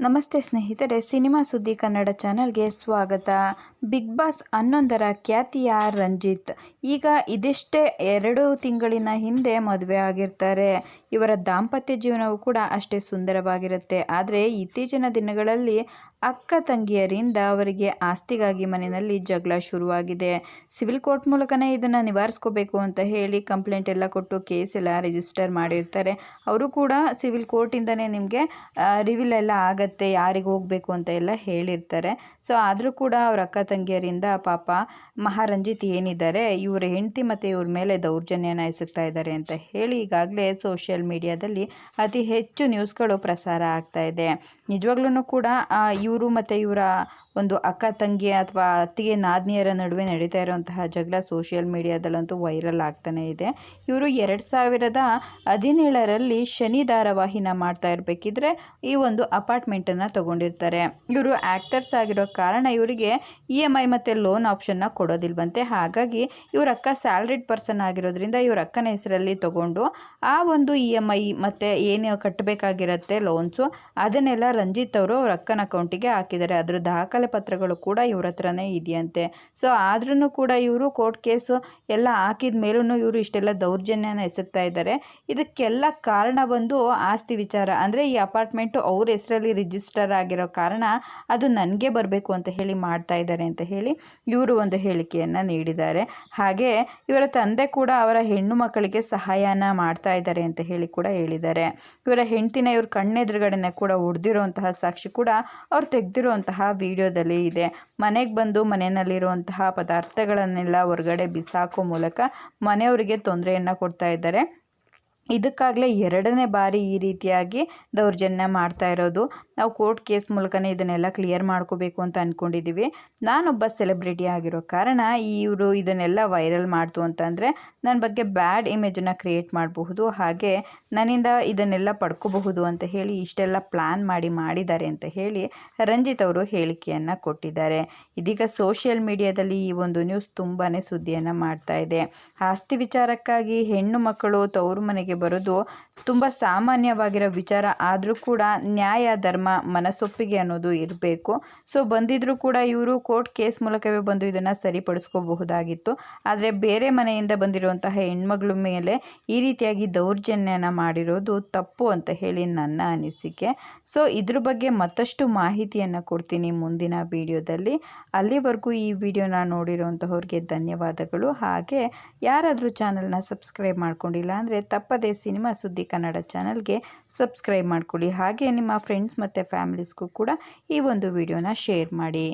ನಮಸ್ತೆ ಸ್ನೇಹಿತರೆ ಸಿನಿಮಾ ಸುದ್ದಿ ಕನ್ನಡ ಚಾನಲ್ಗೆ ಸ್ವಾಗತ. ಬಿಗ್ ಬಾಸ್ ಹನ್ನೊಂದರ ಖ್ಯಾತಿಯ ರಂಜಿತ್ ಈಗ ಇದಿಷ್ಟೇ ಎರಡು ತಿಂಗಳಿನ ಹಿಂದೆ ಮದುವೆ ಆಗಿರ್ತಾರೆ. ಇವರ ದಾಂಪತ್ಯ ಜೀವನವು ಕೂಡ ಅಷ್ಟೇ ಸುಂದರವಾಗಿರುತ್ತೆ. ಆದರೆ ಇತ್ತೀಚಿನ ದಿನಗಳಲ್ಲಿ ಅಕ್ಕ ತಂಗಿಯರಿಂದ ಅವರಿಗೆ ಆಸ್ತಿಗಾಗಿ ಮನೆಯಲ್ಲಿ ಜಗಳ ಶುರುವಾಗಿದೆ. ಸಿವಿಲ್ ಕೋರ್ಟ್ ಮೂಲಕನೇ ಇದನ್ನು ನಿವಾರಿಸ್ಕೋಬೇಕು ಅಂತ ಹೇಳಿ ಕಂಪ್ಲೇಂಟ್ ಎಲ್ಲ ಕೊಟ್ಟು ಕೇಸ್ ಎಲ್ಲ ರಿಜಿಸ್ಟರ್ ಮಾಡಿರ್ತಾರೆ. ಅವರು ಕೂಡ ಸಿವಿಲ್ ಕೋರ್ಟಿಂದನೇ ನಿಮಗೆ ರಿವಿಲ್ ಎಲ್ಲ ಆಗತ್ತೆ, ಯಾರಿಗೆ ಹೋಗಬೇಕು ಅಂತ ಎಲ್ಲ ಹೇಳಿರ್ತಾರೆ. ಸೊ ಆದರೂ ಕೂಡ ಅವ್ರ ಅಕ್ಕ ತಂಗಿಯರಿಂದ ಪಾಪ ಮಹಾರಂಜಿತ್ ಏನಿದ್ದಾರೆ ಇವರ ಹೆಂಡತಿ ಮತ್ತು ಇವ್ರ ಮೇಲೆ ದೌರ್ಜನ್ಯನ ಎಸಗ್ತಾ ಇದ್ದಾರೆ ಅಂತ ಹೇಳಿ ಈಗಾಗಲೇ ಸೋಷಿಯಲ್ ಮೀಡಿಯಾದಲ್ಲಿ ಅತಿ ಹೆಚ್ಚು ನ್ಯೂಸ್ಗಳು ಪ್ರಸಾರ ಆಗ್ತಾ ಇದೆ. ನಿಜವಾಗ್ಲೂ ಕೂಡ ಇವರು ಮತ್ತು ಇವರ ಒಂದು ಅಕ್ಕ ತಂಗಿ ಅಥವಾ ಅತ್ತಿಗೆ ನಾದಿನಿಯರ ನಡುವೆ ನಡೀತಾ ಇರುವಂತಹ ಜಗಳ ಸೋಷಿಯಲ್ ಮೀಡಿಯಾದಲ್ಲಂತೂ ವೈರಲ್ ಆಗ್ತಾನೆ ಇದೆ. ಇವರು ಎರಡು ಸಾವಿರದ ಹದಿನೇಳರಲ್ಲಿ ಶನಿ ಧಾರಾವಾಹಿನ ಮಾಡ್ತಾ ಇರಬೇಕಿದ್ರೆ ಈ ಒಂದು ಅಪಾರ್ಟ್ಮೆಂಟನ್ನು ತಗೊಂಡಿರ್ತಾರೆ. ಇವರು ಆ್ಯಕ್ಟರ್ಸ್ ಆಗಿರೋ ಕಾರಣ ಇವರಿಗೆ ಇ ಎಂ ಐ ಮತ್ತು ಲೋನ್ ಆಪ್ಷನ್ನ ಕೊಡೋದಿಲ್ವಂತೆ. ಹಾಗಾಗಿ ಇವ್ರ ಅಕ್ಕ ಸ್ಯಾಲ್ರಿಡ್ ಪರ್ಸನ್ ಆಗಿರೋದ್ರಿಂದ ಇವ್ರ ಅಕ್ಕನ ಹೆಸರಲ್ಲಿ ತಗೊಂಡು ಆ ಒಂದು ಇ ಎಂ ಐ ಮತ್ತು ಏನು ಕಟ್ಟಬೇಕಾಗಿರುತ್ತೆ ಲೋನ್ಸು ಅದನ್ನೆಲ್ಲ ರಂಜಿತ್ ಅವರು ಅವ್ರ ಅಕ್ಕನ ಅಕೌಂಟಿಗೆ ಹಾಕಿದ್ದಾರೆ. ಅದ್ರ ದಾಖಲೆ ಪತ್ರಗಳು ಕೂಡ ಇವ್ರ ಹತ್ರನೇ ಇದೆಯಂತೆ. ಸೊ ಆದ್ರೂ ಕೂಡ ಇವರು ಕೋರ್ಟ್ ಕೇಸು ಎಲ್ಲ ಹಾಕಿದ ಮೇಲೂ ಇವರು ಇಷ್ಟೆಲ್ಲ ದೌರ್ಜನ್ಯನ ಎಸಗ್ತಾ ಇದ್ದಾರೆ. ಇದಕ್ಕೆಲ್ಲ ಕಾರಣ ಬಂದು ಆಸ್ತಿ ವಿಚಾರ. ಅಂದರೆ ಈ ಅಪಾರ್ಟ್ಮೆಂಟು ಅವ್ರ ಹೆಸರಲ್ಲಿ ರಿಜಿಸ್ಟರ್ ಆಗಿರೋ ಕಾರಣ ಅದು ನನಗೆ ಬರಬೇಕು ಅಂತ ಹೇಳಿ ಮಾಡ್ತಾ ಇದ್ದಾರೆ ಅಂತ ಹೇಳಿ ಇವರು ಒಂದು ಹೇಳಿಕೆಯನ್ನು ನೀಡಿದ್ದಾರೆ. ಇವರ ತಂದೆ ಕೂಡ ಅವರ ಹೆಣ್ಣು ಮಕ್ಕಳಿಗೆ ಸಹಾಯನ ಮಾಡ್ತಾ ಇದ್ದಾರೆ ಅಂತ ಹೇಳಿ ಕೂಡ ಹೇಳಿದ್ದಾರೆ. ಇವರ ಹೆಂಡ್ತಿನ ಇವ್ರ ಕಣ್ಣೆದುರುಗಡೆನೆ ಕೂಡ ಹೊಡೆದಿರುವಂತಹ ಸಾಕ್ಷಿ ಕೂಡ ಅವ್ರು ತೆಗೆದಿರುವಂತಹ ವಿಡಿಯೋ ವಿಡಿಯೋದಲ್ಲಿ ಇದೆ. ಮನೆಗೆ ಬಂದು ಮನೆಯಲ್ಲಿರುವಂತಹ ಪದಾರ್ಥಗಳನ್ನೆಲ್ಲ ಹೊರಗಡೆ ಬಿಸಾಕೋ ಮೂಲಕ ಮನೆಯವರಿಗೆ ತೊಂದರೆಯನ್ನು ಕೊಡ್ತಾ ಇದ್ದಾರೆ. ಇದಕ್ಕಾಗಲೇ ಎರಡನೇ ಬಾರಿ ಈ ರೀತಿಯಾಗಿ ದೌರ್ಜನ್ಯ ಮಾಡ್ತಾ ಇರೋದು. ನಾವು ಕೋರ್ಟ್ ಕೇಸ್ ಮೂಲಕನೇ ಇದನ್ನೆಲ್ಲ ಕ್ಲಿಯರ್ ಮಾಡ್ಕೋಬೇಕು ಅಂತ ಅಂದ್ಕೊಂಡಿದ್ದೀವಿ ನಾನೊಬ್ಬ ಸೆಲೆಬ್ರಿಟಿ ಆಗಿರೋ ಕಾರಣ ಇವರು ಇದನ್ನೆಲ್ಲ ವೈರಲ್ ಮಾಡ್ತು ಅಂತಂದರೆ ನನ್ನ ಬಗ್ಗೆ ಬ್ಯಾಡ್ ಇಮೇಜನ್ನು ಕ್ರಿಯೇಟ್ ಮಾಡಬಹುದು. ಹಾಗೆ ನನ್ನಿಂದ ಇದನ್ನೆಲ್ಲ ಪಡ್ಕೋಬಹುದು ಅಂತ ಹೇಳಿ ಇಷ್ಟೆಲ್ಲ ಪ್ಲ್ಯಾನ್ ಮಾಡಿ ಮಾಡಿದ್ದಾರೆ ಅಂತ ಹೇಳಿ ರಂಜಿತ್ ಅವರು ಹೇಳಿಕೆಯನ್ನು ಕೊಟ್ಟಿದ್ದಾರೆ. ಇದೀಗ ಸೋಷಿಯಲ್ ಮೀಡಿಯಾದಲ್ಲಿ ಈ ಒಂದು ನ್ಯೂಸ್ ತುಂಬಾ ಸುದ್ದಿಯನ್ನು ಮಾಡ್ತಾ ಇದೆ. ಆಸ್ತಿ ವಿಚಾರಕ್ಕಾಗಿ ಹೆಣ್ಣು ಮಕ್ಕಳು ತವರು ಮನೆಗೆ ಬರೋದು ತುಂಬ ಸಾಮಾನ್ಯವಾಗಿರೋ ವಿಚಾರ. ಆದರೂ ಕೂಡ ನ್ಯಾಯ, ಧರ್ಮ, ಮನಸ್ಸೊಪ್ಪಿಗೆ ಅನ್ನೋದು ಇರಬೇಕು. ಸೊ ಬಂದಿದ್ದರೂ ಕೂಡ ಇವರು ಕೋರ್ಟ್ ಕೇಸ್ ಮೂಲಕವೇ ಬಂದು ಇದನ್ನು ಸರಿಪಡಿಸ್ಕೋಬಹುದಾಗಿತ್ತು. ಆದರೆ ಬೇರೆ ಮನೆಯಿಂದ ಬಂದಿರುವಂತಹ ಹೆಣ್ಮಗಳ ಮೇಲೆ ಈ ರೀತಿಯಾಗಿ ದೌರ್ಜನ್ಯನ ಮಾಡಿರೋದು ತಪ್ಪು ಅಂತ ಹೇಳಿ ನನ್ನ ಅನಿಸಿಕೆ. ಸೊ ಇದ್ರ ಬಗ್ಗೆ ಮತ್ತಷ್ಟು ಮಾಹಿತಿಯನ್ನು ಕೊಡ್ತೀನಿ ಮುಂದಿನ ವಿಡಿಯೋದಲ್ಲಿ. ಅಲ್ಲಿವರೆಗೂ ಈ ವಿಡಿಯೋನ ನೋಡಿರೋಂಥವ್ರಿಗೆ ಧನ್ಯವಾದಗಳು. ಹಾಗೆ ಯಾರಾದರೂ ಚಾನಲ್ನ ಸಬ್ಸ್ಕ್ರೈಬ್ ಮಾಡ್ಕೊಂಡಿಲ್ಲ ಅಂದರೆ ತಪ್ಪದೇ ಸಿನಿಮಾ ಸುದ್ದಿ ಕನ್ನಡ ಚಾನಲ್ಗೆ ಸಬ್ಸ್ಕ್ರೈಬ್ ಮಾಡ್ಕೊಳ್ಳಿ. ಹಾಗೆ ನಿಮ್ಮ ಫ್ರೆಂಡ್ಸ್ ಮತ್ತು ಫ್ಯಾಮಿಲೀಸ್ಗೂ ಕೂಡ ಈ ಒಂದು ವಿಡಿಯೋನ ಶೇರ್ ಮಾಡಿ.